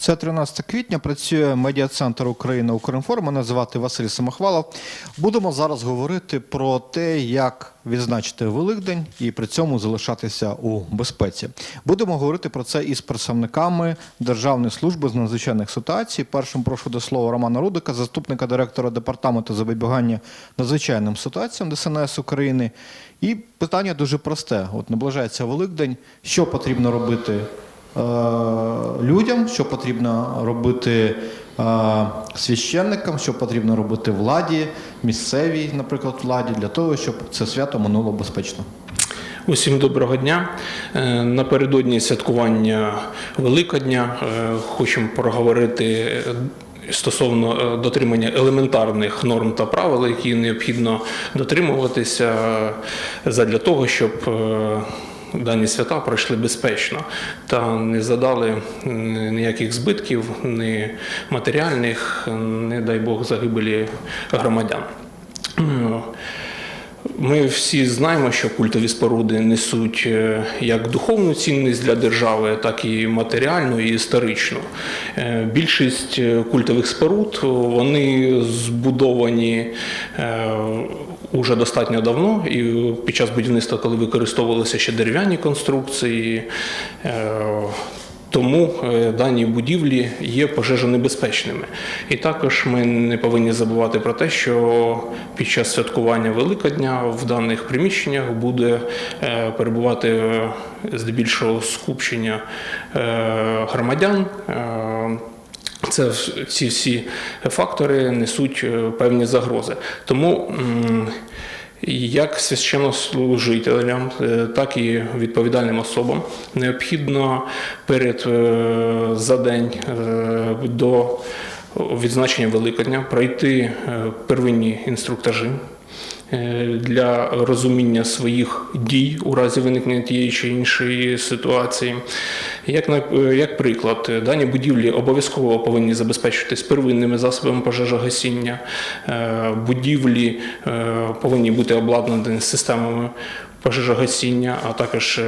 Це 13 квітня. Працює медіа-центр Україна Укрінформ. Мене звати Василь Самохвалов. Будемо зараз говорити про те, як відзначити Великдень і при цьому залишатися у безпеці. Будемо говорити про це із представниками Державної служби з надзвичайних ситуацій. Першим прошу до слова Романа Рудика, заступника директора департаменту запобігання надзвичайним ситуаціям ДСНС України. І питання дуже просте: от наближається Великдень. Що потрібно робити? Е, людям, що потрібно робити е, священникам, що потрібно робити владі, місцевій, наприклад, владі, для того, щоб це свято минуло безпечно. Усім доброго дня. Е, Напередодні святкування Великодня хочемо проговорити стосовно дотримання елементарних норм та правил, які необхідно дотримуватися задля того, щоб дані свята пройшли безпечно та не задали ніяких збитків, ні матеріальних, не дай Бог загибелі громадян. Ми всі знаємо, що культові споруди несуть е, як духовну цінність для держави, так і матеріальну і історичну. Е, Більшість е, культових споруд вони збудовані уже достатньо давно, і під час будівництва, коли використовувалися ще дерев'яні конструкції. Тому е, дані будівлі є пожежонебезпечними. І також ми не повинні забувати про те, що під час святкування Великодня в даних приміщеннях буде е, перебувати е, здебільшого скупчення громадян. Це ці всі фактори несуть певні загрози. Тому як священнослужителям, е, так і відповідальним особам необхідно перед е, за день е, до відзначення Великодня пройти первинні інструктажі для розуміння своїх дій у разі виникнення тієї чи іншої ситуації. Як, е, як приклад, е, дані будівлі обов'язково повинні забезпечуватись первинними засобами пожежогасіння, Е, будівлі повинні бути обладнані системами пожежогасіння, а також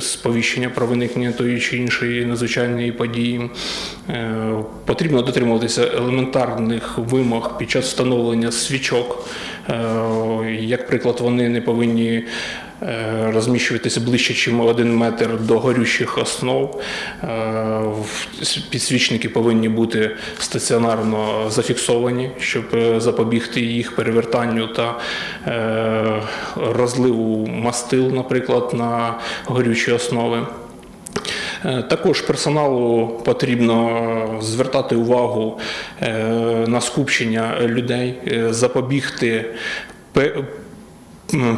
сповіщення про виникнення тої чи іншої надзвичайної події. Потрібно дотримуватися елементарних вимог під час встановлення свічок. Як приклад, вони не повинні розміщуватися ближче, ніж один метр до горючих основ. Е, Підсвічники повинні бути стаціонарно зафіксовані, щоб е, запобігти їх перевертанню та е, розливу мастил, наприклад, на горючі основи. Е, Також персоналу потрібно звертати увагу е, на скупчення людей, е, запобігти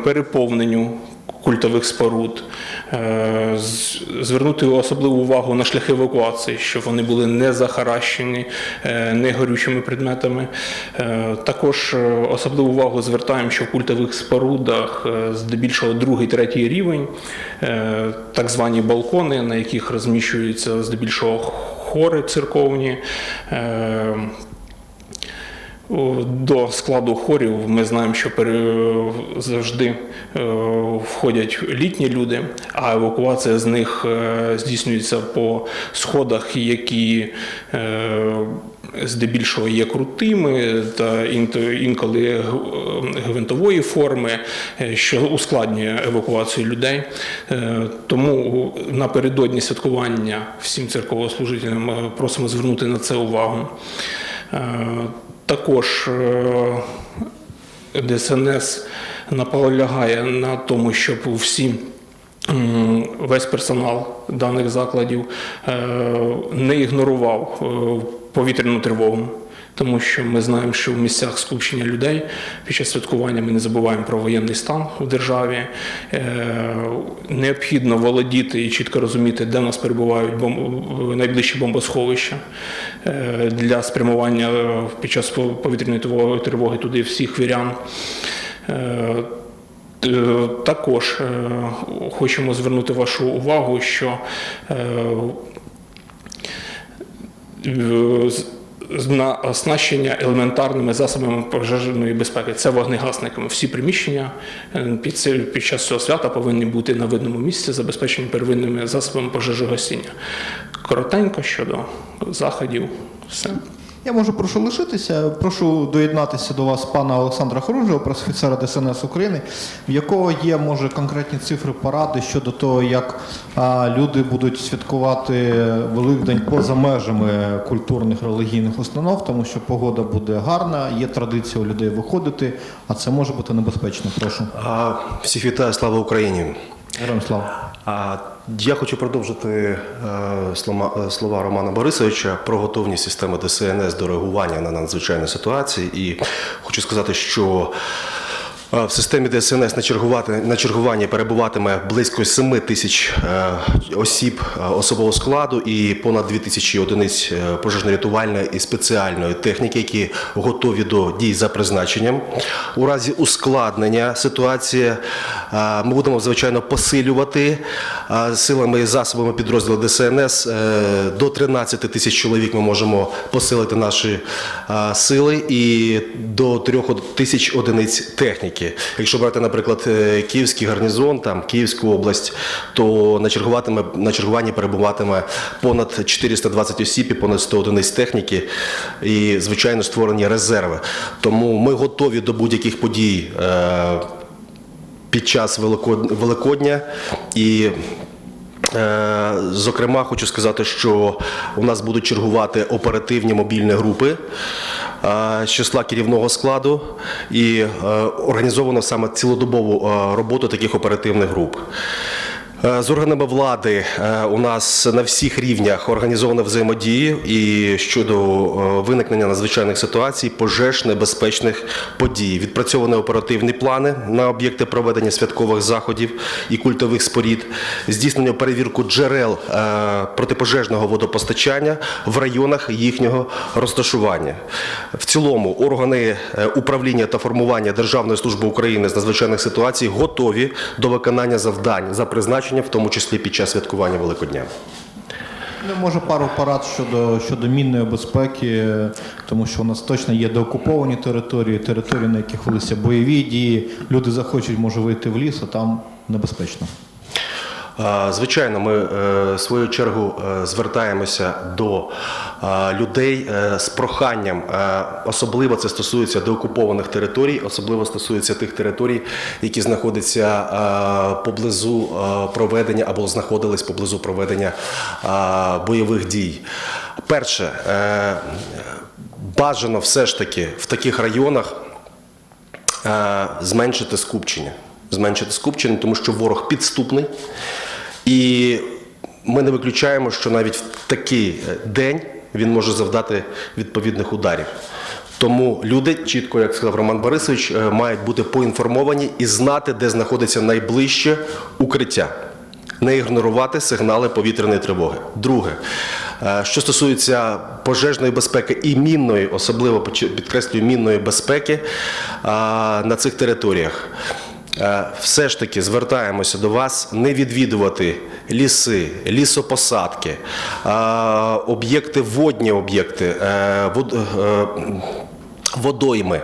переповненню культових споруд, е, звернути особливу увагу на шляхи евакуації, щоб вони були не захаращені е, не горючими предметами. Е, Також особливу увагу звертаємо, що в культових спорудах здебільшого другий, третій рівень, так звані балкони, на яких розміщуються здебільшого хори церковні. До складу хорів ми знаємо, що завжди е, входять літні люди, а евакуація з них е, здійснюється по сходах, які е, здебільшого є крутими та інколи гвинтової форми, що ускладнює евакуацію людей. Тому напередодні святкування всім церковослужителям просимо звернути на це увагу. Е, Також е, ДСНС наполягає на тому, щоб всі весь персонал даних закладів е, не ігнорував повітряну тривогу. Тому що ми знаємо, що в місцях скупчення людей під час святкування ми не забуваємо про воєнний стан у державі. Е, необхідно володіти і чітко розуміти, де в нас перебувають бом- найближчі бомбосховища е, для спрямування е, під час повітряної тривоги- туди всіх вірян. Також хочемо звернути вашу увагу, що на оснащення елементарними засобами пожежної безпеки. Це вогнегасниками. Всі приміщення е, під, під час цього свята повинні бути на видному місці, забезпечені первинними засобами пожежогасіння. Коротенько щодо заходів. Все. Я можу прошу лишитися. Прошу доєднатися до вас пана Олександра Хоружого, пресофіцера ДСНС України, в якого є може конкретні цифри поради щодо того, як а, люди будуть святкувати Великдень поза межами культурних релігійних установ, тому що погода буде гарна, є традиція у людей виходити, а це може бути небезпечно. Прошу. А, Всіх вітаю, слава Україні. Героям слава. А, Я хочу продовжити е, слова, е, слова Романа Борисовича про готовність системи ДСНС до реагування на надзвичайні ситуації. І хочу сказати, що в системі ДСНС на, чергувати, на чергуванні перебуватиме близько 7 тисяч е, осіб е, особового складу і понад 2 тисячі одиниць е, пожежно-рятувальної і спеціальної техніки, які готові до дій за призначенням. У разі ускладнення ситуації ми будемо звичайно посилювати силами і засобами підрозділу ДСНС. До 13 тисяч чоловік ми можемо посилити наші сили і до 3 тисяч одиниць техніки. Якщо брати, наприклад, е, Київський гарнізон, там Київську область, то на чергуватиме на чергуванні перебуватиме понад 420 осіб і понад 100 одиниць техніки, і звичайно створені резерви. Тому ми готові до будь-яких подій. е, під час Великодня. І, е, зокрема, хочу сказати, що у нас будуть чергувати оперативні мобільні групи з числа керівного складу і е, організовано саме цілодобову е, роботу таких оперативних груп. Е, З органами влади е, у нас на всіх рівнях організована взаємодія і щодо е, виникнення надзвичайних ситуацій, пожеж, небезпечних подій. Відпрацьовані оперативні плани на об'єкти проведення святкових заходів і культових спорід, здійснення перевірку джерел протипожежного водопостачання в районах їхнього розташування. В цілому органи управління та формування Державної служби України з надзвичайних ситуацій готові до виконання завдань за призначенням, в тому числі під час святкування Великодня. Ну, може пару порад щодо, щодо мінної безпеки, тому що у нас точно є деокуповані території, території, на яких велися бойові дії. Люди захочуть, може, вийти в ліс, а там небезпечно. Звичайно, ми е, в свою чергу е, звертаємося до е, людей е, з проханням. Е, Особливо це стосується деокупованих територій, особливо стосується тих територій, які знаходяться е, поблизу е, проведення або знаходились поблизу проведення е, бойових дій. Перше, е, бажано все ж таки в таких районах е, зменшити скупчення. Зменшити скупчення, тому що ворог підступний. І ми не виключаємо, що навіть в такий е, день він може завдати відповідних ударів. Тому люди, чітко, як сказав Роман Борисович, е, мають бути поінформовані і знати, де знаходиться найближче укриття. Не ігнорувати сигнали повітряної тривоги. Друге, е, що стосується пожежної безпеки і мінної, особливо підкреслюю мінної безпеки на цих територіях. Е, Все ж таки звертаємося до вас не відвідувати ліси, лісопосадки, е, об'єкти, водні об'єкти, е, вод- водойми,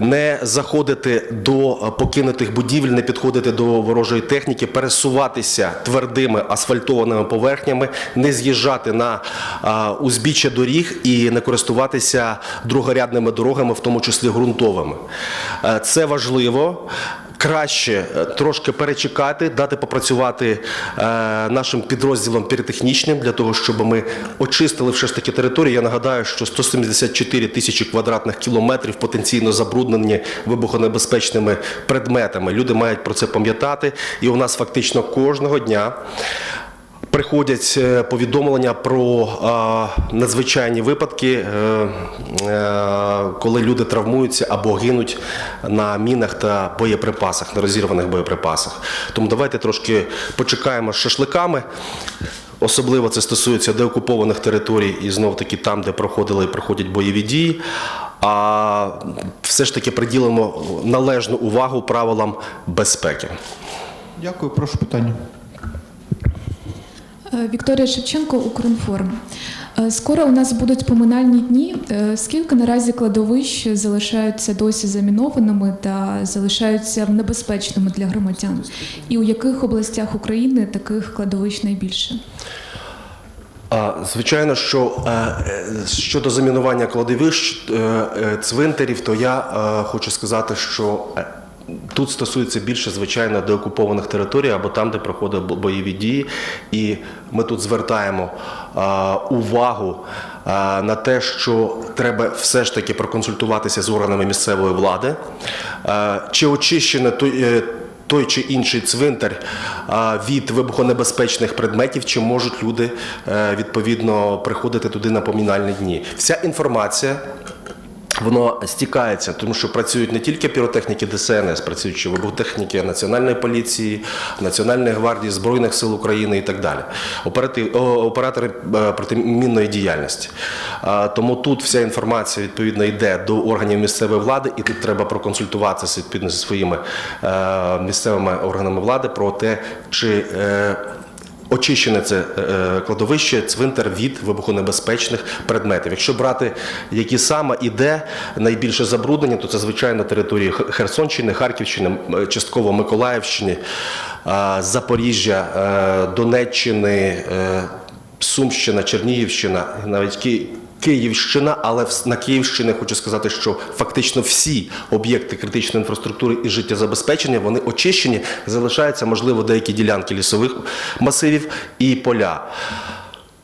не заходити до покинутих будівель, не підходити до ворожої техніки, пересуватися твердими асфальтованими поверхнями, не з'їжджати на узбіччя доріг і не користуватися другорядними дорогами, в тому числі ґрунтовими. Це важливо. Краще е, трошки перечекати, дати попрацювати е, нашим підрозділам піротехнічним для того, щоб ми очистили все ж таки територію. Я нагадаю, що 174 тисячі квадратних кілометрів потенційно забруднені вибухонебезпечними предметами. Люди мають про це пам'ятати, і у нас фактично кожного дня. Приходять е, повідомлення про надзвичайні випадки, е, е, коли люди травмуються або гинуть на мінах та боєприпасах, на розірваних боєприпасах. Тому давайте трошки почекаємо з шашликами. Особливо це стосується деокупованих територій і знов таки там, де проходили і проходять бойові дії. А все ж таки приділимо належну увагу правилам безпеки. Дякую, прошу питання. Е, Вікторія Шевченко, Укрінформ. Е, Скоро у нас будуть поминальні дні. Е, Скільки наразі кладовищ залишаються досі замінованими та залишаються небезпечними для громадян? І у яких областях України таких кладовищ найбільше? Звичайно, що щодо замінування кладовищ цвинтарів, то я хочу сказати, що тут стосується більше, звичайно, деокупованих територій або там, де проходять бойові дії. І ми тут звертаємо увагу на те, що треба все ж таки проконсультуватися з органами місцевої влади. Чи очищене той. е, той чи інший цвинтар від вибухонебезпечних предметів, чи можуть люди е, відповідно приходити туди на помінальні дні. Вся інформація. Воно стікається, тому що працюють не тільки піротехніки ДСНС, працюють ще вибухтехніки Національної поліції, Національної гвардії, Збройних сил України і так далі. Оператив, оператори е, протимінної діяльності. А, Тому тут вся інформація відповідно йде до органів місцевої влади, і тут треба проконсультуватися відповідно зі своїми е, місцевими органами влади про те, чи е, Очищене це е, кладовище, цвинтар від вибухонебезпечних предметів. Якщо брати, які саме і де найбільше забруднення, то це звичайно території Херсонщини, Харківщини, частково Миколаївщини, е, Запоріжжя, е, Донеччини, е, Сумщина, Чернігівщина, навіть Київщина, але на Київщині хочу сказати, що фактично всі об'єкти критичної інфраструктури і життєзабезпечення вони очищені. Залишаються, можливо, деякі ділянки лісових масивів і поля.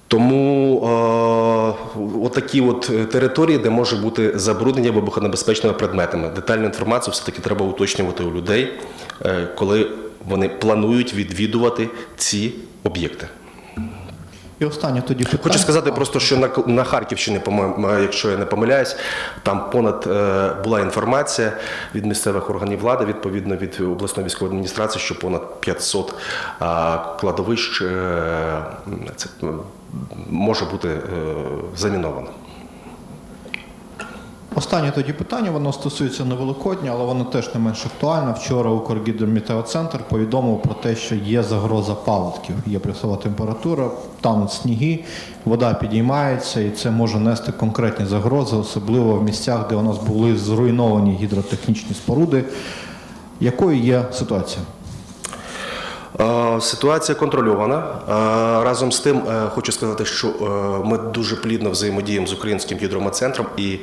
Тому е, отакі от території, де може бути забруднення вибухонебезпечними предметами. Детальну інформацію все-таки треба уточнювати у людей, е, коли вони планують відвідувати ці об'єкти. І останнє тоді питання. Хочу сказати просто, що на, на Харківщині, по-моєму, е, якщо я не помиляюсь, там понад е, була інформація від місцевих органів влади, відповідно від обласної військової адміністрації, що понад 500 е, кладовищ е, це, може бути е, заміновано. Останнє тоді питання, воно стосується не Великодня, але воно теж не менш актуальне. Вчора Укргідрометеоцентр повідомив про те, що є загроза паводків, є плюсова температура, тануть сніги, вода підіймається, і це може нести конкретні загрози, особливо в місцях, де у нас були зруйновані гідротехнічні споруди. Якою є ситуація? Е, Ситуація контрольована. Е, Разом з тим, е, хочу сказати, що ми дуже плідно взаємодіємо з українським гідрометцентром і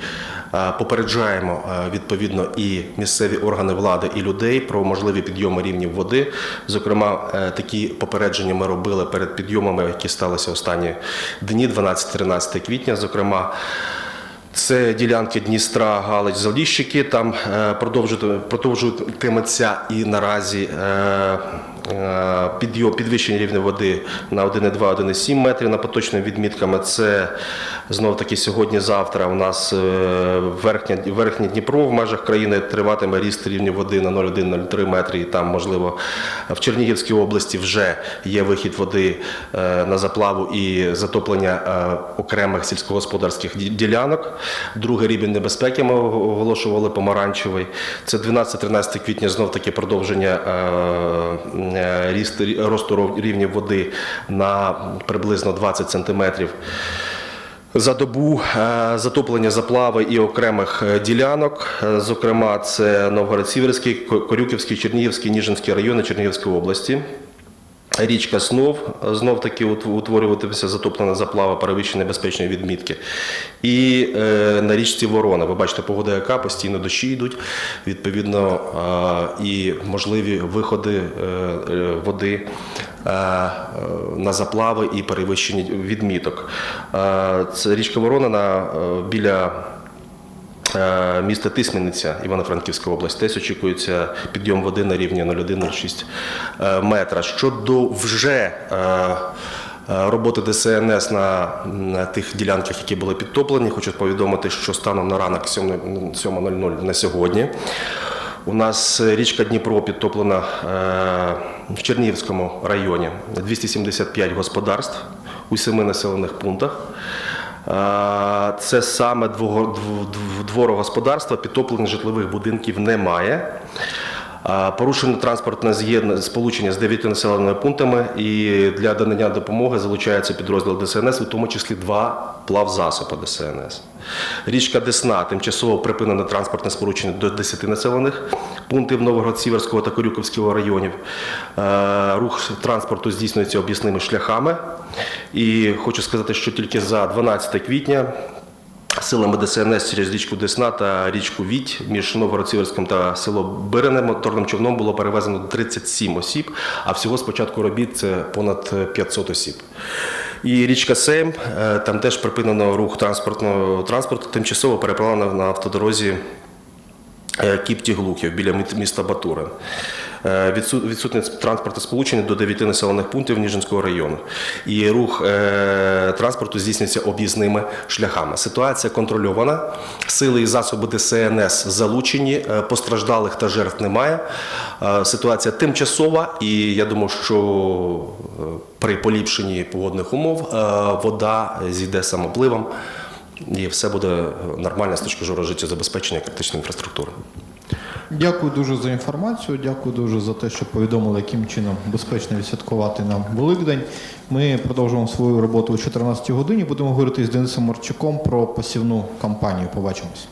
попереджаємо відповідно і місцеві органи влади, і людей про можливі підйоми рівнів води. Зокрема, такі попередження ми робили перед підйомами, які сталися останні дні, 12-13 квітня. Зокрема. Це ділянки Дністра, Галич, Заліщики. Там продовжують- продовжуватиметься і наразі підйом, підвищення рівня води на 1,2, 1,7 метрів на поточними відмітками. Це знов таки сьогодні-завтра у нас е, верхня, верхнє Дніпро в межах країни триватиме ріст рівня води на 0,1-0,3 метри. І там, можливо, в Чернігівській області вже є вихід води е, на заплаву і затоплення е, окремих сільськогосподарських ділянок. Другий рівень небезпеки ми оголошували помаранчевий. Це 12-13 квітня знов таки продовження е, е, ріст, росту рівня води на приблизно 20 сантиметрів. За добу е, затоплення заплави і окремих е, ділянок, Е, зокрема, це Новгород-Сіверський, Корюківський, Чернігівський, Ніжинський райони Чернігівської області. Річка Снов знов таки утворюватися затоплена заплава перевищення небезпечної відмітки. І е, на річці Ворона. Ви бачите, погода яка постійно дощі йдуть. Відповідно, е, і можливі виходи е, е, води е, на заплави і перевищення відміток. Е, це річка Ворона на, е, біля Місто Тисмениця, Івано-Франківська область, теж очікується підйом води на рівні 0,1-0,6 е, метра. Щодо вже е, е, роботи ДСНС на, тих ділянках, які були підтоплені, хочу повідомити, що станом на ранок 7.00 на сьогодні. У нас річка Дніпро підтоплена е, в Чернігівському районі 275 господарств у семи населених пунктах. Це саме дворогосподарства, підтоплених житлових будинків немає. Порушено транспортне з'єднання сполучення з дев'яти населеними пунктами, і для надання допомоги залучаються підрозділи ДСНС, у тому числі два плавзасоби ДСНС. Річка Десна тимчасово припинено транспортне сполучення до 10 населених пунктів Новгород-Сіверського та Корюківського районів. Е, Рух транспорту здійснюється об'ясними шляхами. І хочу сказати, що тільки за 12 квітня Силами ДСНС через річку Десна та річку Відь між Новгород-Сіверським та село Бирине моторним човном було перевезено 37 осіб, а всього з початку робіт це понад 500 осіб. І річка Сейм, е, там теж припинено рух транспортного транспорту, тимчасово переправлено на автодорозі е, Кіпті Глухів біля міста Батурин. Е, відсу- Відсутнє транспортне сполучення до 9 населених пунктів Ніжинського району. І рух е, транспорту здійснюється об'їзними шляхами. Ситуація контрольована. Сили і засоби ДСНС залучені, е, постраждалих та жертв немає. Ситуація тимчасова, і я думаю, що при поліпшенні погодних умов вода зійде самопливом. І все буде нормально з точки зору життєзабезпечення критичної інфраструктури. Дякую дуже за інформацію. Дякую дуже за те, що повідомили, яким чином безпечно відсвяткувати нам Великдень. Ми продовжуємо свою роботу о 14 годині. Будемо говорити з Денисом Марчуком про посівну кампанію. Побачимось.